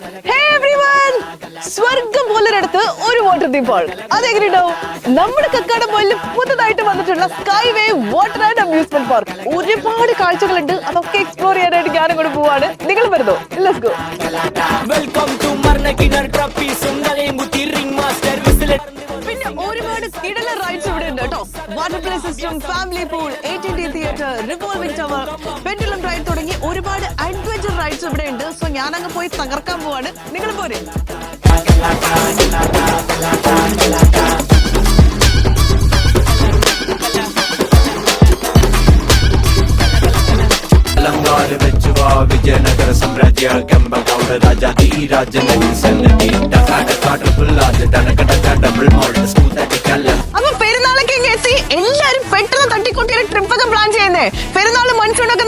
Hey everyone! സ്വർഗം പോലൊരിടത്ത് ഒരു water theme അതെങ്ങനെയുണ്ടാവും? അതെങ്ങനെ ഉണ്ടാവും നമ്മുടെ കക്കാട പോയിൽ പുതുതായിട്ട് വന്നിട്ടുള്ള sky way water and amusement park ഒരുപാട് കാഴ്ചകളുണ്ട്. അതൊക്കെ എക്സ്പ്ലോർ ചെയ്യാനായിട്ട് ഞാനും കൂടെ പോവാണ്. നിങ്ങൾ വരുന്നോ? ലെറ്റ്സ് ഗോ വെൽക്കം ടു മർണക്കിണർ ട്രപ്പീസും തലയും കുത്തി റിംഗ് മാസ്റ്റർ വിസിലെത്തുന്നു പിന്നെ ഒരുപാട് കിടല റൈഡ്സ് ഇവിടെ ഉണ്ട് കേട്ടോ. Water play system family pool eighteen D theatre revolving tower pendulum ride ഒരുപാട് അഡ്വഞ്ചർ ഇവിടെ ഉണ്ട്. സോ ഞാൻ അങ്ങ് പോയി തകർക്കാൻ പോവാണ്. നിങ്ങൾ പോരെ. വിജയനഗര സാമ്രാജ്യ രാജനഗരി ഡക്കാ ട്രിപ്പിൾ ആജ് ഡനക ഡക്കാ ഡബിൾ മോൾഡ് സ്മൂത്ത് അടിക്കല്ല അപ്പൊ പെരുന്നാളൊക്കെ എത്തി. എല്ലാരും പെട്ടെന്ന് തട്ടിക്കൂട്ടിയൊരു ട്രിപ്പ് ഒക്കെ പ്ലാൻ ചെയ്യുന്നേ. പെരുന്നാൾ മൺസൂണൊക്കെ